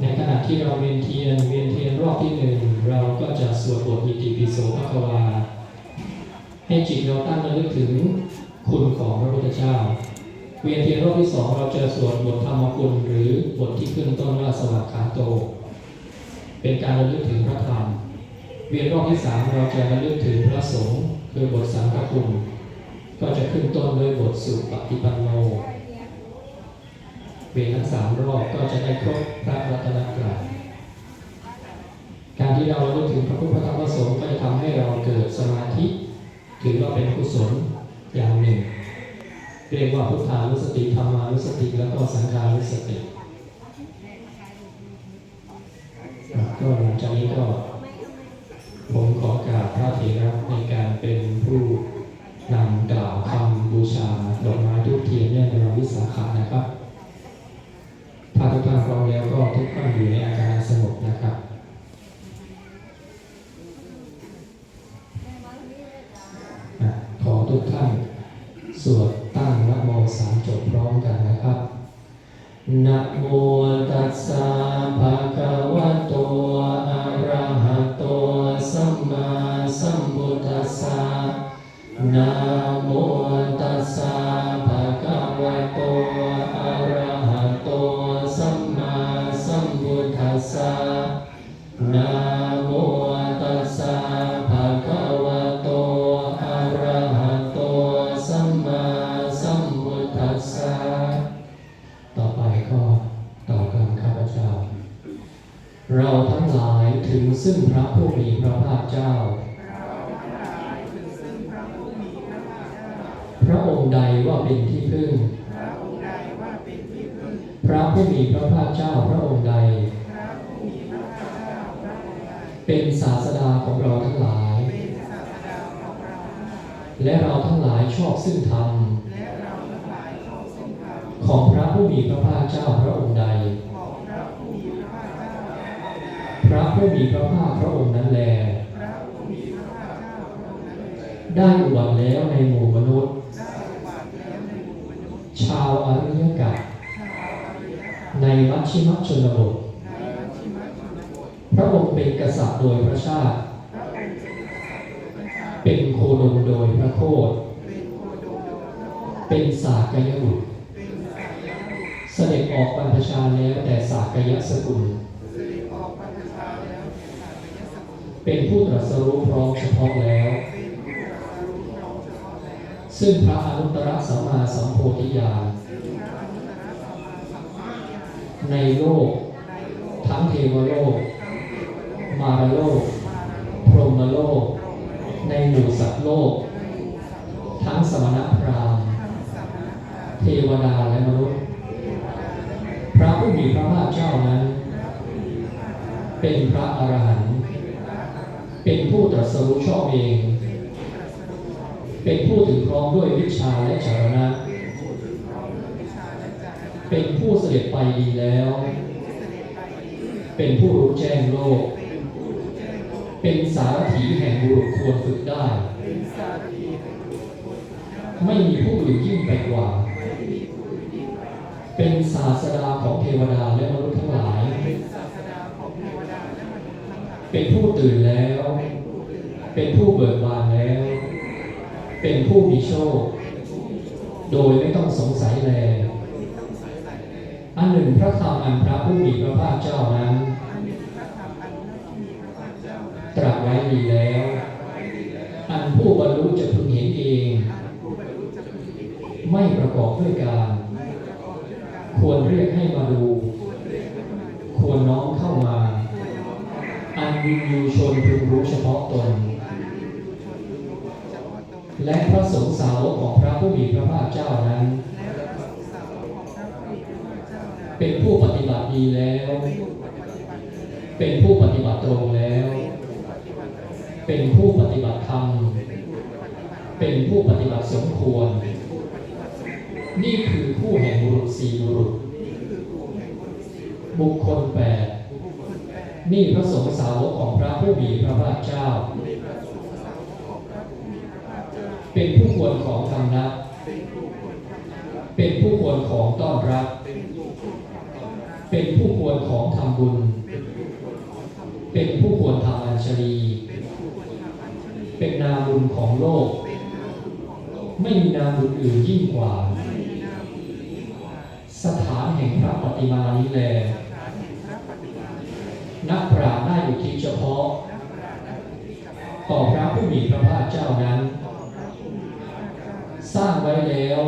ในขณะที่เราเวียนเทียนเวียนเทียนรอบที่หนึ่งเราก็จะสวดบทอิติปิโสภควา ให้จิตเราตั้งระลึกถึงคุณของพระพุทธเจ้า เวียนเทียนรอบที่สองเราจะสวดบทธรรมคุณหรือบทที่ขึ้นต้นว่าสวัสดิ์ขาโต เป็นการระลึกถึงพระธรรม เวียนรอบที่สามเราจะระลึกถึงพระสงฆ์คือบทสังฆคุณก็จะขึ้นต้นด้วยบทสุปฏิปันโน เวียนทั้งสามรอบก็จะได้ครบพระรัตนตรัยการที่เราระลึกถึงพระพุทธธรรมพระสงฆ์ก็จะทำให้เราเกิดสมาธิ ถือว่าเป็นกุศลอย่างหนึ่ง เรียกว่าพุทธานุสติธรรมานุสติแล้วก็สังฆานุสติก็หลังจากนี้ก็ผมขอกราบพระเถระในการเป็นผู้นำกล่าวคำบูชาดอกไม้ทุกเทียนเนื่องในวันวิสาขะนะครับ ถ้าทุกท่านพร้อมแล้วก็ทุกท่านอยู่ในอาการสงบนะครับขอทุกท่าน สวดตั้งนะโมสามจบพร้อมกันนะครับนะโมตัสสะภะคะวะโตอะระหะโตสัมมาสัมพุทธัสสะนะ ซึ่งพระผู้มีพระภาคเจ้า พระองค์ใดว่าเป็นที่พึ่ง พระผู้มีพระภาคเจ้าพระองค์ใด เป็นศาสดาของเราทั้งหลาย และเราทั้งหลายชอบซึ่งธรรมของพระผู้มีพระภาคเจ้าพระองค์ใด พระ ผู้มีพระภาคพระองค์นั้นแล ได้อุบัติแล้วในหมู่มนุษย์ ชาวอริยกะในมัชชิมชนบท พระองค์เป็นกษัตริย์โดยพระชาติ เป็นโคดมโดยพระโคดเป็นสากยบุตรเสด็จออกบรรพชาแล้วแต่สากยสกุล เป็นผู้ตรัสรู้พร้อมเฉพาะแล้ว ซึ่งพระอนุตตรสัมมาสัมโพธิญาณในโลก ทั้งเทวโลก มารโลก พรหมโลก ในหมู่สัตว์โลก ทั้งสมณพราหมณ์เทวดาและมนุษย์ พระผู้มีพระภาคเจ้านั้น เป็นพระอรหันต์ เป็นผู้ตรัสรู้ชอบเอง เป็นผู้ถึงพร้อมด้วยวิชาและจารณะ เป็นผู้เสด็จไปดีแล้ว เป็นผู้รู้แจ้งโลก เป็นสารถีแห่งบุรุษควรฝึกได้ ไม่มีผู้อื่นยิ่งไปกว่า เป็นศาสดาของเทวดาและมนุษย์ทั้งหลาย เป็นผู้ตื่นแล้ว เป็นผู้เบิกบานแล้ว เป็นผู้มีโชค โดยไม่ต้องสงสัยแลอันหนึ่งพระธรรมอันพระผู้มีพระภาคเจ้านั้นตรัสไว้ดีแล้ว อันผู้บรรลุจะพึงเห็นเอง ไม่ประกอบด้วยการ ควรเรียกให้มาดู ควรน้อมเข้ามา อันวินยูชน พึงรู้เฉพาะตน และพระสงฆ์สาวกของพระผู้มีพระภาคเจ้านั้น เป็นผู้ปฏิบัติดีแล้ว เป็นผู้ปฏิบัติตรงแล้ว เป็นผู้ปฏิบัติธรรม เป็นผู้ปฏิบัติสมควร นี่คือผู้แห่งบุรุษสี่บุรุษ บุคคลแปด นี่พระสงฆ์สาวกของพระผู้มีพระภาคเจ้า เป็นผู้ควรของธรรมนะเป็นผู้ควรของต้อนรับ เป็นผู้ควรของทำบุญ เป็นผู้ควรทำอัญชลี เป็นนาบุญของโลก ไม่มีนาบุญอื่นยิ่งกว่า สถานแห่งพระปฏิมานี้แล นักปราชญ์ได้อุทิศเฉพาะต่อพระผู้มีพระภาคเจ้านั้น สร้างไว้แล้ว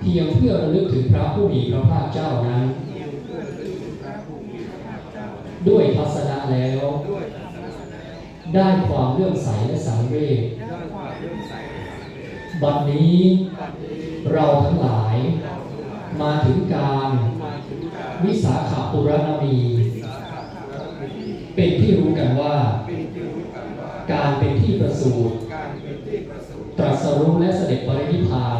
เพียงเพื่อระลึกถึงพระผู้มีพระภาคเจ้านั้น ด้วยทัศนะแล้ว ได้ความเลื่อมใสและสังเวชบัดนี้เราทั้งหลายมาถึงการวิสาขาปุรณมี เป็นที่รู้กันว่า การเป็นที่ประสูติตรัสรู้และเสด็จปรินิพพาน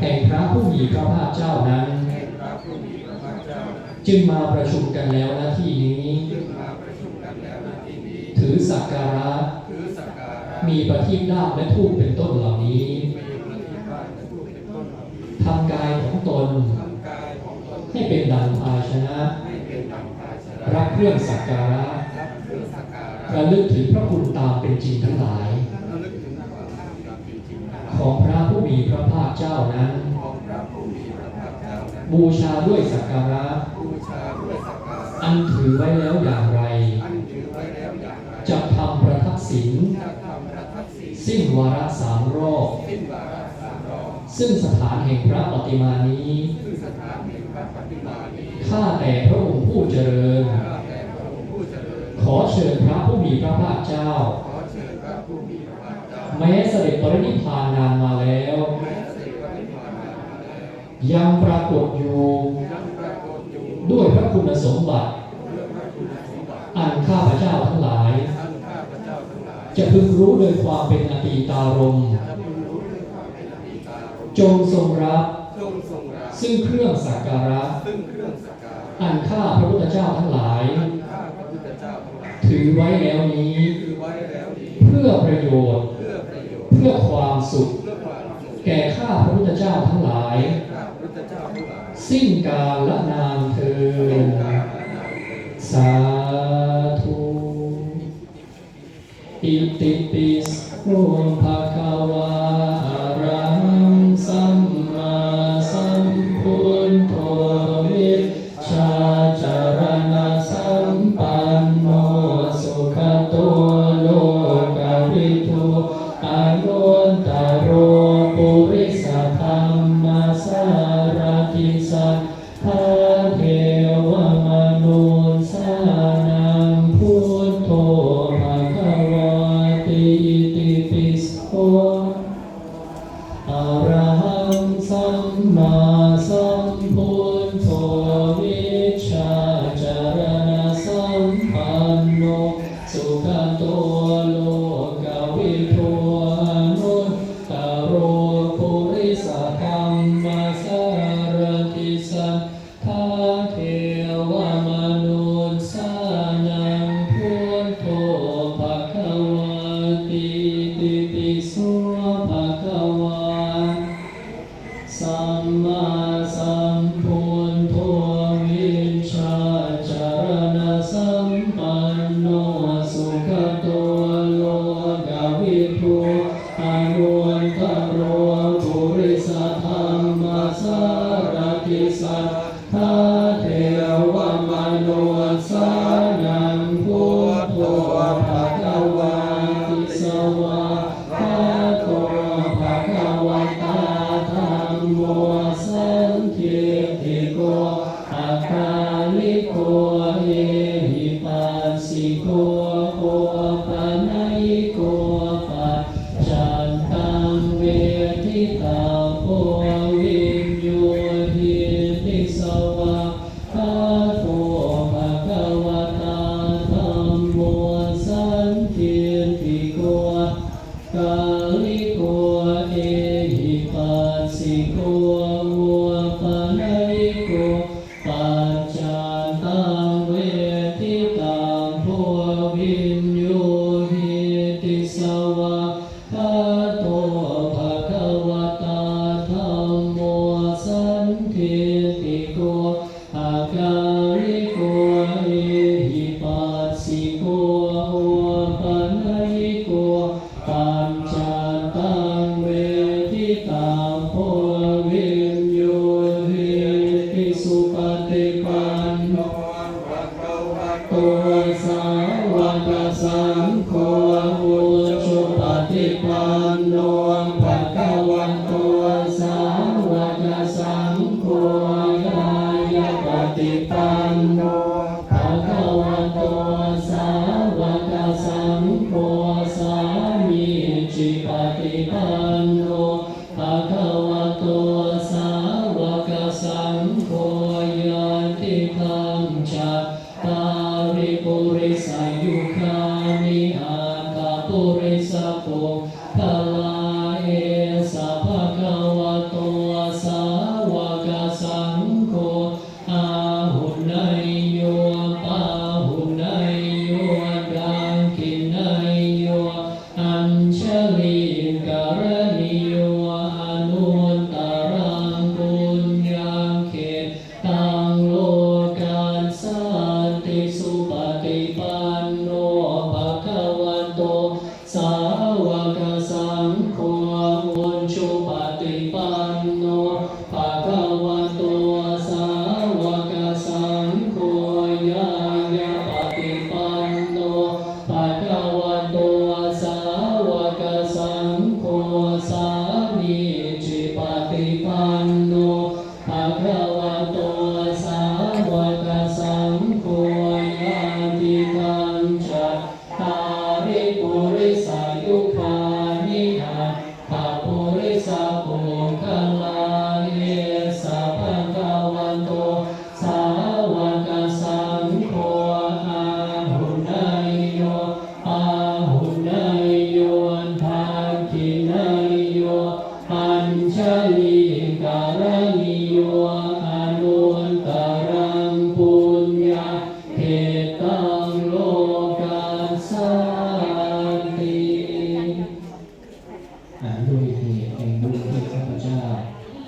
แห่งพระผู้มีพระภาคเจ้านั้น จึงมาประชุมกันแล้วหน้าที่นี้ ถือสักการะ มีประทีปดาบและทูปเป็นต้นเหล่านี้ทำกายของตน ให้เป็นดังภาชนะ รับเครื่องสักการะระลึกถึงพระคุณตามเป็นจริงทั้งหลาย ของพระผู้มีพระภาคเจ้านั้น บูชาด้วยสักการะ อันถือไว้แล้วอย่างไร จะทำประทักษิณสิ้นวาระสามรอบ ซึ่งสถานแห่งพระปฏิมานี้ข้าแต่พระองค์ผู้เจริญ ขอเชิญพระผู้มีพระภาคเจ้า แม้เสด็จปรินิพพานนานมาแล้ว ยังปรากฏอยู่ ด้วยพระคุณสมบัติ อันข้าพเจ้าทั้งหลาย จะพึงรู้โดยความเป็นอตีตารมณ์ จงทรงรับซึ่งเครื่องสักการะ อันข้าพระพุทธเจ้าทั้งหลายถือไว้แล้วนี้ เพื่อประโยชน์เพื่อความสุข แก่ข้าพระพุทธเจ้าทั้งหลายสิ้นกาลนานเทินสาธุอิติปิโสภะคะวะ โกโอปะ Ram Chandra. 多 ชลิงการณิยอนุนตรังปุาเขตังโลกาสันติอ่านด้วยเหตุแห่งบุญที่ข้าพเจ้า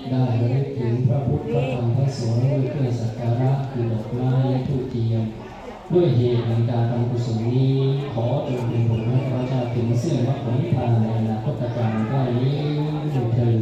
ได้ระลึกถึงพระพุทธพระธรรมพระสงฆ์ด้วยเครื่องสักการะคือดอกไม้ผู้เทียมด้วยเหตุแห่งการทำกุศลนี้ขอจงเป็นผลให้พระเจ้าถึงเสื่อมรรคผลนิพานในอนาคตการได้นี้เถิด